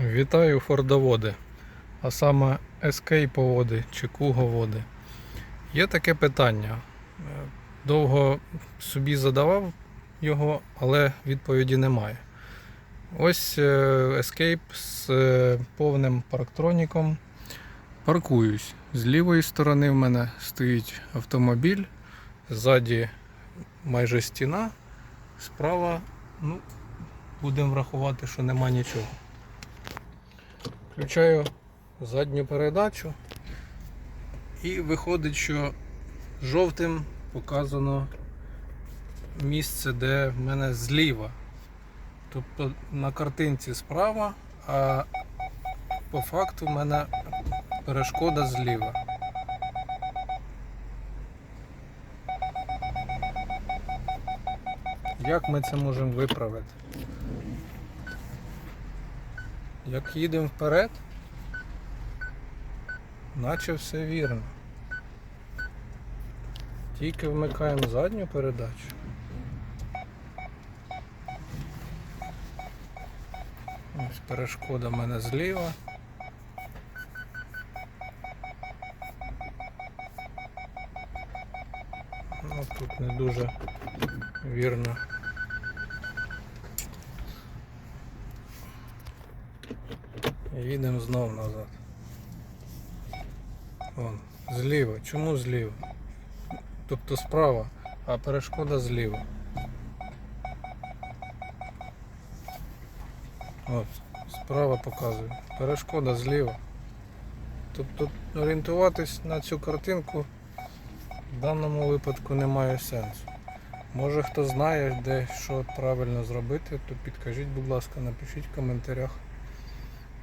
Вітаю фордоводи, а саме ескейповоди чи куговоди. Є таке питання. Е, Довго собі задавав його, але відповіді немає. Ось ескейп з е, повним парктроніком. Паркуюсь. З лівої сторони в мене стоїть автомобіль, ззаді майже стіна, справа, ну, будемо врахувати, що нема нічого. Включаю задню передачу і виходить, що жовтим показано місце, де в мене зліва. Тобто на картинці справа, а по факту в мене перешкода зліва. Як ми це можемо виправити? Як їдемо вперед, наче все вірно. Тільки вмикаємо задню передачу. Ось перешкода мене зліва. Ну тут не дуже вірно. Їдемо знов назад. Вон, зліва. Чому зліва? Тобто справа, а перешкода зліва. От, справа показує. Перешкода зліва. Тобто орієнтуватись на цю картинку в даному випадку немає сенсу. Може хто знає, де що правильно зробити, то підкажіть, будь ласка, напишіть в коментарях.